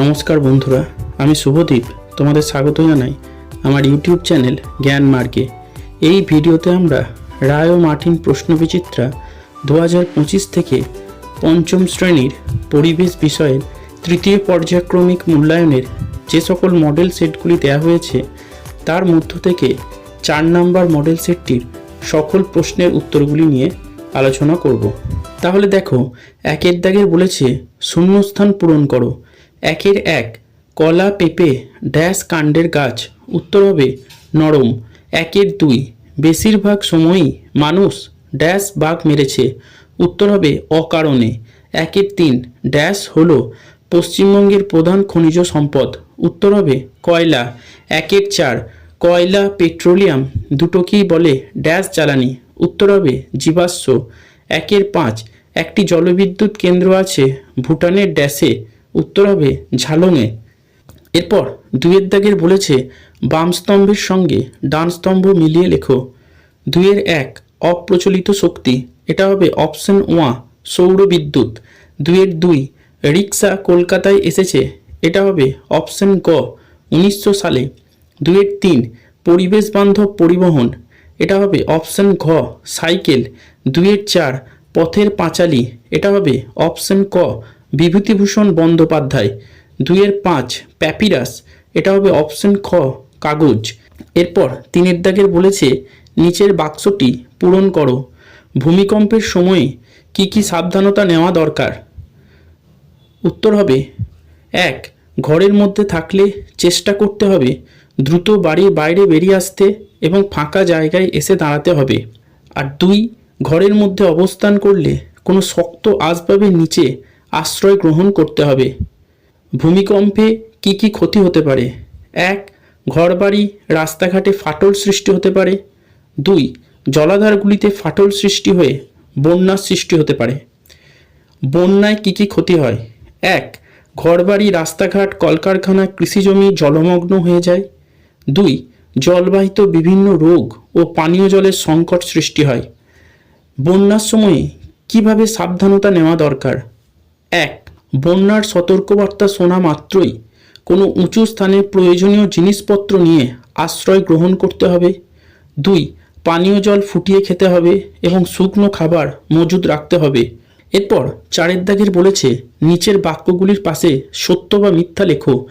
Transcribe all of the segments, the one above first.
নমস্কার বন্ধুরা, আমি শুভদীপ তোমাদের স্বাগত জানাই আমার ইউটিউব চ্যানেল জ্ঞান মার্গে। এই ভিডিওতে আমরা রায় ও মার্টিন প্রশ্নবিচিত্রা দু হাজার পঁচিশ থেকে পঞ্চম শ্রেণির পরিবেশ বিষয়ের তৃতীয় পর্যায়ক্রমিক মূল্যায়নের যে সকল মডেল সেটগুলি দেওয়া হয়েছে, তার মধ্য থেকে চার নাম্বার মডেল সেটটির সকল প্রশ্নের উত্তরগুলি নিয়ে আলোচনা করব। তাহলে দেখো, একের দাগের বলেছে, শূন্যস্থান পূরণ করো। একের এক। কলা পেঁপে, ড্যাশ কাণ্ডের গাছ। উত্তর হবে, নরম। একের দুই। বেশিরভাগ সময়ই মানুষ ড্যাশ বাঘ মেরেছে। উত্তর হবে, অকারণে। একের তিন। ড্যাশ হল পশ্চিমবঙ্গের প্রধান খনিজ সম্পদ। উত্তর হবে, কয়লা। একের চার। কয়লা, পেট্রোলিয়াম দুটোকেই বলে ড্যাশ জ্বালানি। উত্তর হবে, জীবাশ্ম। একের পাঁচ। একটি জলবিদ্যুৎ কেন্দ্র আছে ভুটানের ড্যাশে। উত্তর হবে ঝালংয়ে এরপর দুয়ের দাগের বলেছে, বাম স্তম্ভের সঙ্গে ডান স্তম্ভ মিলিয়ে লেখো। দুয়ের এক, অপ্রচলিত শক্তি। এটা হবে অপশন ওয়া, সৌর বিদ্যুৎ। দুয়ের দুই, রিক্সা কলকাতায় এসেছে। এটা হবে অপশন গ, উনিশশো সালে। দুয়ের তিন, পরিবেশ বান্ধব পরিবহন। এটা হবে অপশন ঘ, সাইকেল। দুয়ের চার, পথের পাঁচালি। এটা হবে অপশন ক বিভূতিভূষণ বন্দ্যোপাধ্যায়, দুইয়ের পাঁচ, প্যাপিরাস, এটা হবে অপশন খ, কাগজ। এরপর তিনের দাগের বলেছে, নিচের বাক্সটি পূরণ করো। ভূমিকম্পের সময়ে কি কি সাবধানতা নেওয়া দরকার? উত্তর হবে, এক, ঘরের মধ্যে থাকলে চেষ্টা করতে হবে, দ্রুত বাড়ির বাইরে বেরিয়ে আসতে এবং ফাঁকা জায়গায় এসে দাঁড়াতে হবে। আর দুই, ঘরের মধ্যে অবস্থান করলে কোনো শক্ত আসবাবের নিচে আশ্রয় গ্রহণ করতে হবে। ভূমিকম্পে কি কি ক্ষতি হতে পারে? এক, ঘরবাড়ি, রাস্তাঘাটে ফাটল সৃষ্টি হতে পারে। দুই, জলাধারগুলিতে ফাটল সৃষ্টি হয়ে বন্যার সৃষ্টি হতে পারে। বন্যায় কি কি ক্ষতি হয়? এক, ঘরবাড়ি, রাস্তাঘাট, কলকারখানা, কৃষিজমি জলমগ্ন হয়ে যায়। দুই, জলবাহিত বিভিন্ন রোগ ও পানীয় জলের সংকট সৃষ্টি হয়। বন্যার সময়ে কীভাবে সাবধানতা নেওয়া দরকার? এক, বন্যার সতর্কবার্তা শোনা মাত্রই কোনো উঁচু স্থানে প্রয়োজনীয় জিনিসপত্র নিয়ে আশ্রয় গ্রহণ করতে হবে। দুই, পানীয় জল ফুটিয়ে খেতে হবে এবং শুকনো খাবার মজুদ রাখতে হবে। এরপর চারের দাগের বলেছে, নিচের বাক্যগুলির পাশে সত্য বা মিথ্যা লেখো।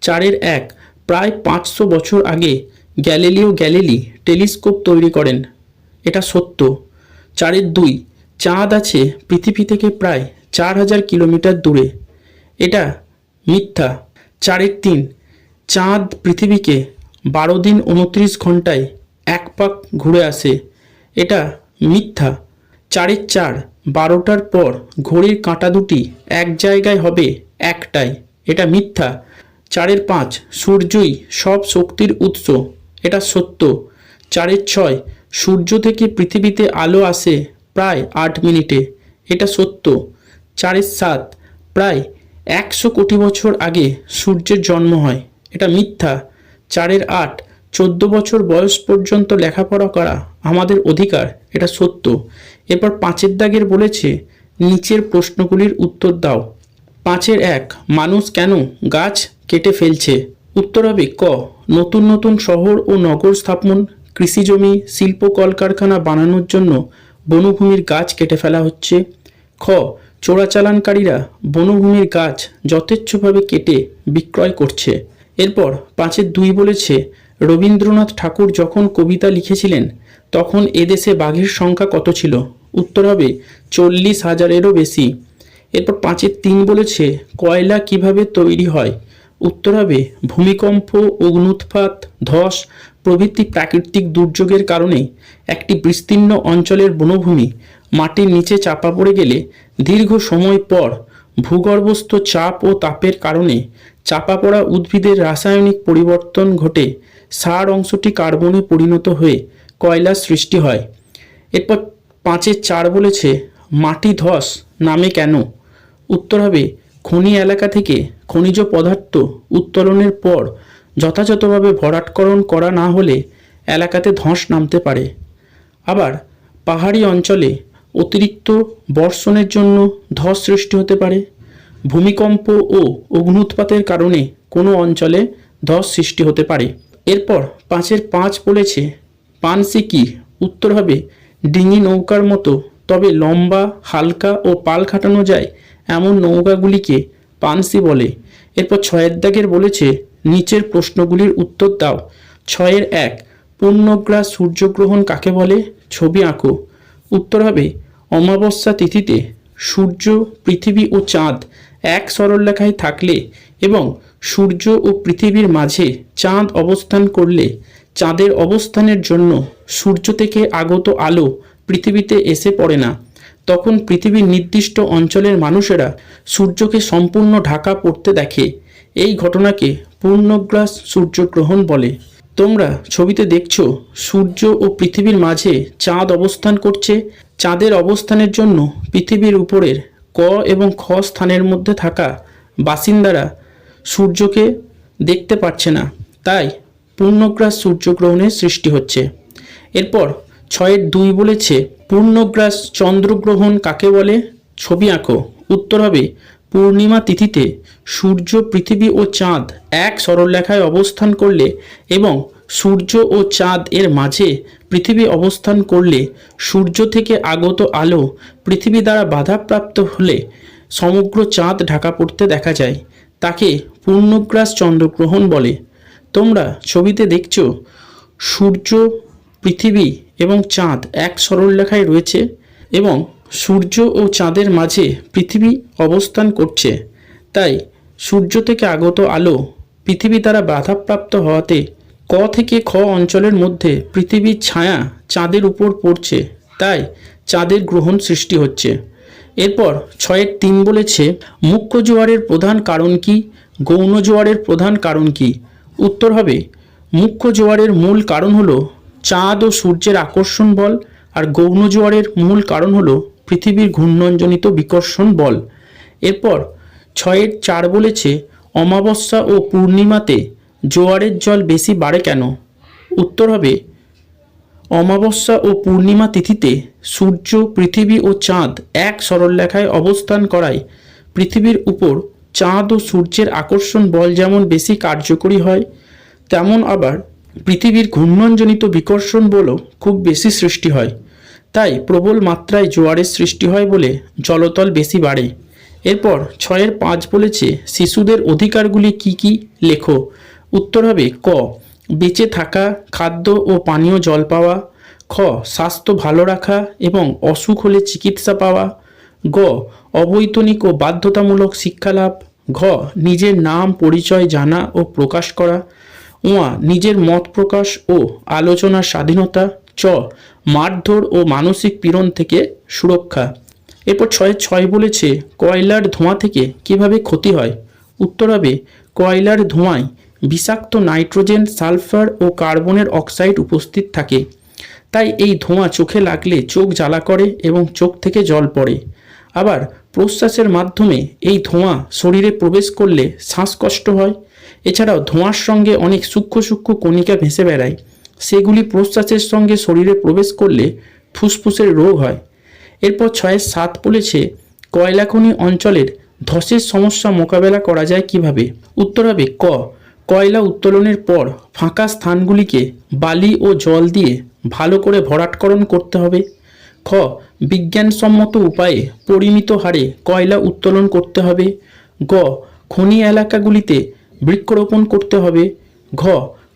চারের এক, প্রায় পাঁচশো বছর আগে গ্যালিলিও গ্যালিলি টেলিস্কোপ তৈরি করেন। এটা সত্য। চারের দুই, চাঁদ আছে পৃথিবী থেকে প্রায় চার হাজার কিলোমিটার দূরে। এটা মিথ্যা। চারের তিন, চাঁদ পৃথিবীকে বারো দিন উনত্রিশ ঘন্টায় এক পাক ঘুরে আসে। এটা মিথ্যা। চারের চার, বারোটার পর ঘড়ির কাঁটা দুটি এক জায়গায় হবে, একটাই। এটা মিথ্যা। চারের পাঁচ, সূর্যই সব শক্তির উৎস। এটা সত্য। চারের ছয়, সূর্য থেকে পৃথিবীতে আলো আসে প্রায় আট মিনিটে। এটা সত্য। চারের সাত প্রায় একশো কোটি বছর আগে সূর্যের জন্ম হয়। এটা মিথ্যা। চারের আট, চোদ্দ বছর বয়স পর্যন্ত লেখাপড়া করা আমাদের অধিকার, এটা সত্য। এরপর পাঁচের দাগের বলেছে, নিচের প্রশ্নগুলির উত্তর দাও। পাঁচের এক, মানুষ কেন গাছ কেটে ফেলছে? উত্তর হবে ক, নতুন নতুন শহর ও নগর স্থাপন, কৃষিজমি, শিল্প কলকারখানা বানানোর জন্য বনভূমির গাছ কেটে ফেলা হচ্ছে। খ চোরাচালানকারীরা বনভূমির গাছ যথেচ্ছভাবে কেটে বিক্রয় করছে। এরপর পাঁচের দুই বলেছে, রবীন্দ্রনাথ ঠাকুর যখন কবিতা লিখেছিলেন, তখন এদেশে বাঘের সংখ্যা কত ছিল? উত্তর হবে, চল্লিশ হাজারেরও বেশি। এরপর পাঁচের তিন বলেছে, কয়লা কীভাবে তৈরি হয়? উত্তর হবে, ভূমিকম্প, অগ্নুৎপাত, ধস প্রভৃতি প্রাকৃতিক দুর্যোগের কারণে একটি বিস্তীর্ণ অঞ্চলের বনভূমি মাটির নিচে চাপা পড়ে গেলে দীর্ঘ সময় পর ভূগর্ভস্থ চাপ ও তাপের কারণে চাপা পড়া উদ্ভিদের রাসায়নিক পরিবর্তন ঘটে, সার অংশটি কার্বনে পরিণত হয়ে কয়লার সৃষ্টি হয়। এরপর পাঁচের চার বলেছে, মাটি ধস নামে কেন? উত্তর হবে, খনি এলাকা থেকে খনিজ পদার্থ উত্তোলনের পর যথাযথভাবে ভরাটকরণ করা না হলে এলাকাতে ধস নামতে পারে। আবার পাহাড়ি অঞ্চলে অতিরিক্ত বর্ষণের জন্য ধস সৃষ্টি হতে পারে। ভূমিকম্প ও অগ্নুৎপাতের কারণে কোনো অঞ্চলে ধস সৃষ্টি হতে পারে। এরপর পাঁচের পাঁচ বলেছে, পানসি কি? উত্তর হবে, ডিঙি নৌকার মতো। তবে লম্বা, হালকা ও পাল খাটানো যায় এমন নৌকাগুলিকে পানসি বলে। এরপর ছয়ের দাগের বলেছে, নিচের প্রশ্নগুলির উত্তর দাও। ছয়ের এক, পূর্ণগ্রাস সূর্যগ্রহণ কাকে বলে? ছবি আঁকো। উত্তর হবে অমাবস্যা তিথিতে সূর্য, পৃথিবী ও চাঁদ এক সরলরেখায় থাকলে এবং সূর্য ও পৃথিবীর মাঝে চাঁদ অবস্থান করলে চাঁদের অবস্থানের জন্য সূর্য থেকে আগত আলো পৃথিবীতে এসে পড়ে না। তখন পৃথিবীর নির্দিষ্ট অঞ্চলের মানুষেরা সূর্যকে সম্পূর্ণ ঢাকা পড়তে দেখে। এই ঘটনাকে পূর্ণগ্রাস সূর্যগ্রহণ বলে। তোমরা ছবিতে দেখছ সূর্য ও পৃথিবীর মাঝে চাঁদ অবস্থান করছে চাঁদের অবস্থানের জন্য পৃথিবীর উপরের ক এবং খ স্থানের মধ্যে থাকা বাসিন্দারা সূর্যকে দেখতে পাচ্ছে না। তাই পূর্ণগ্রাস সূর্যগ্রহণের সৃষ্টি হচ্ছে। এরপর ছয়ের দুই বলেছে, পূর্ণগ্রাস চন্দ্রগ্রহণ কাকে বলে? ছবি আঁকো। উত্তর হবে, পূর্ণিমা তিথিতে সূর্য, পৃথিবী ও চাঁদ এক সরলরেখায় অবস্থান করলে এবং সূর্য ও চাঁদ এর মাঝে পৃথিবী অবস্থান করলে সূর্য থেকে আগত আলো পৃথিবী দ্বারা বাধাপ্রাপ্ত হলে সমগ্র চাঁদ ঢাকা পড়তে দেখা যায়। তাকে পূর্ণগ্রাস চন্দ্রগ্রহণ বলে। তোমরা ছবিতে দেখছ, সূর্য, পৃথিবী এবং চাঁদ এক সরলরেখায় রয়েছে এবং সূর্য ও চাঁদের মাঝে পৃথিবী অবস্থান করছে। তাই সূর্য থেকে আগত আলো পৃথিবী দ্বারা বাধাপ্রাপ্ত হওয়াতে ক থেকে খ অঞ্চলের মধ্যে পৃথিবীর ছায়া চাঁদের উপর পড়ছে, তাই চাঁদের গ্রহণ সৃষ্টি হচ্ছে। এরপর ছয়ের তিন বলেছে মুখ্য জোয়ারের প্রধান কারণ কি? গৌণ জোয়ারের প্রধান কারণ কি? উত্তর হবে মুখ্য জোয়ারের মূল কারণ হলো চাঁদ ও সূর্যের আকর্ষণ বল, আর গৌণ জোয়ারের মূল কারণ হলো পৃথিবীর ঘূর্ণনজনিত বিকর্ষণ বল। এরপর ছয়ের চার বলেছে, অমাবস্যা ও পূর্ণিমাতে জোয়ারের জল বেশি বাড়ে কেন? উত্তর হবে, অমাবস্যা ও পূর্ণিমা তিথিতে সূর্য, পৃথিবী ও চাঁদ এক সরলরেখায় অবস্থান করায়। পৃথিবীর উপর চাঁদ ও সূর্যের আকর্ষণ বল যেমন বেশি কার্যকরী হয়, তেমন আবার পৃথিবীর ঘূর্ণনজনিত বিকর্ষণ বলও খুব বেশি সৃষ্টি হয়। তাই প্রবল মাত্রায় জোয়ারের সৃষ্টি হয় বলে জলতল বেশি বাড়ে। এরপর ছয়ের পাঁচ বলেছে, শিশুদের অধিকারগুলি কি কি? লেখো। উত্তর হবে ক, বেঁচে থাকা, খাদ্য ও পানীয় জল পাওয়া, খ, স্বাস্থ্য ভালো রাখা এবং অসুখ হলে চিকিৎসা পাওয়া, গ, অবৈতনিক ও বাধ্যতামূলক শিক্ষালাভ, ঘ, নিজের নাম পরিচয় জানা ও প্রকাশ করা উয়া নিজের মত প্রকাশ ও আলোচনার স্বাধীনতা, চ, মারধর ও মানসিক পীড়ন থেকে সুরক্ষা। এরপর ছয় ছয় বলেছে, কয়লার ধোঁয়া থেকে কীভাবে ক্ষতি হয়? উত্তর হবে, কয়লার ধোঁয়ায় বিষাক্ত নাইট্রোজেন, সালফার ও কার্বনের অক্সাইড উপস্থিত থাকে। তাই এই ধোঁয়া চোখে লাগলে চোখ জ্বালা করে এবং চোখ থেকে জল পড়ে। আবার প্রশ্বাসের মাধ্যমে এই ধোঁয়া শরীরে প্রবেশ করলে শ্বাসকষ্ট হয়। এছাড়াও ধোঁয়ার সঙ্গে অনেক সূক্ষ্ম সূক্ষ্ম কণিকা ভেসে বেড়ায়। সেগুলি প্রশ্বাসের সঙ্গে শরীরে প্রবেশ করলে ফুসফুসের রোগ হয়। এরপর ছয়ের সাত বলেছে কয়লাখনি অঞ্চলের ধসের সমস্যা মোকাবেলা করা যায় কীভাবে? উত্তর হবে, ক। কয়লা উত্তোলনের পর ফাঁকা স্থানগুলিকে বালি ও জল দিয়ে ভালো করে ভরাটকরণ করতে হবে। খ, বিজ্ঞানসম্মত উপায়ে পরিমিত হারে কয়লা উত্তোলন করতে হবে। গ, খনি এলাকাগুলিতে বৃক্ষরোপণ করতে হবে। ঘ,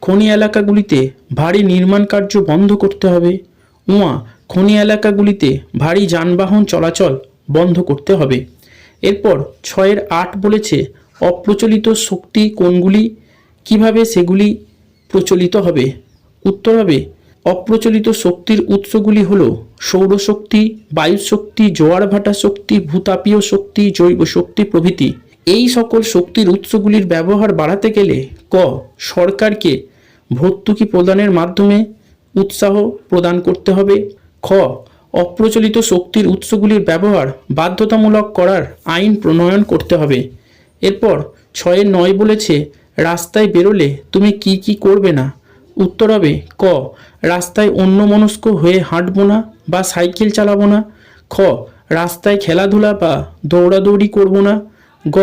খনি এলাকাগুলিতে ভারী নির্মাণ কার্য বন্ধ করতে হবে। উয়া খনি এলাকাগুলিতে ভারী যানবাহন চলাচল বন্ধ করতে হবে। এরপর ছয়ের আট বলেছে অপ্রচলিত শক্তি কোনগুলি? কীভাবে সেগুলি প্রচলিত হবে? উত্তর হবে, অপ্রচলিত শক্তির উৎসগুলি হল সৌরশক্তি, বায়ুশক্তি জোয়ার ভাটা শক্তি, ভূতাপীয় শক্তি, জৈব শক্তি প্রভৃতি। এই সকল শক্তির উৎসগুলির ব্যবহার বাড়াতে গেলে ক, সরকারকে ভর্তুকি প্রদানের মাধ্যমে উৎসাহ প্রদান করতে হবে। খ, অপ্রচলিত শক্তির উৎসগুলির ব্যবহার বাধ্যতামূলক করার আইন প্রণয়ন করতে হবে। এরপর ছয়ের নয় বলেছে রাস্তায় বেরোলে তুমি কি কি করবে না? উত্তর হবে, ক, রাস্তায় অন্যমনস্ক হয়ে হাঁটবো না বা সাইকেল চালাবো না। খ, রাস্তায় খেলাধুলা বা দৌড়াদৌড়ি করব না। গ,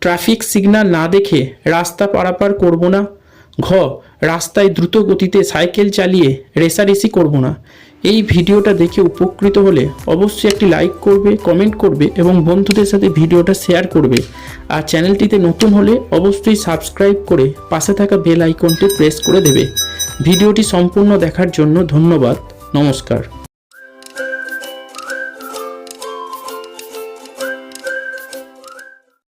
ট্রাফিক সিগন্যাল না দেখে রাস্তা পারাপার করব না। ঘ, রাস্তায় দ্রুত গতিতে সাইকেল চালিয়ে রেসারেসি করব না। এই ভিডিওটা দেখে উপকৃত হলে অবশ্যই একটি লাইক করবে কমেন্ট করবে এবং বন্ধুদের সাথে ভিডিওটা শেয়ার করবে। আর চ্যানেলটিতে নতুন হলে অবশ্যই সাবস্ক্রাইব করে পাশে থাকা বেল আইকনটি প্রেস করে দেবে। ভিডিওটি সম্পূর্ণ দেখার জন্য ধন্যবাদ। নমস্কার।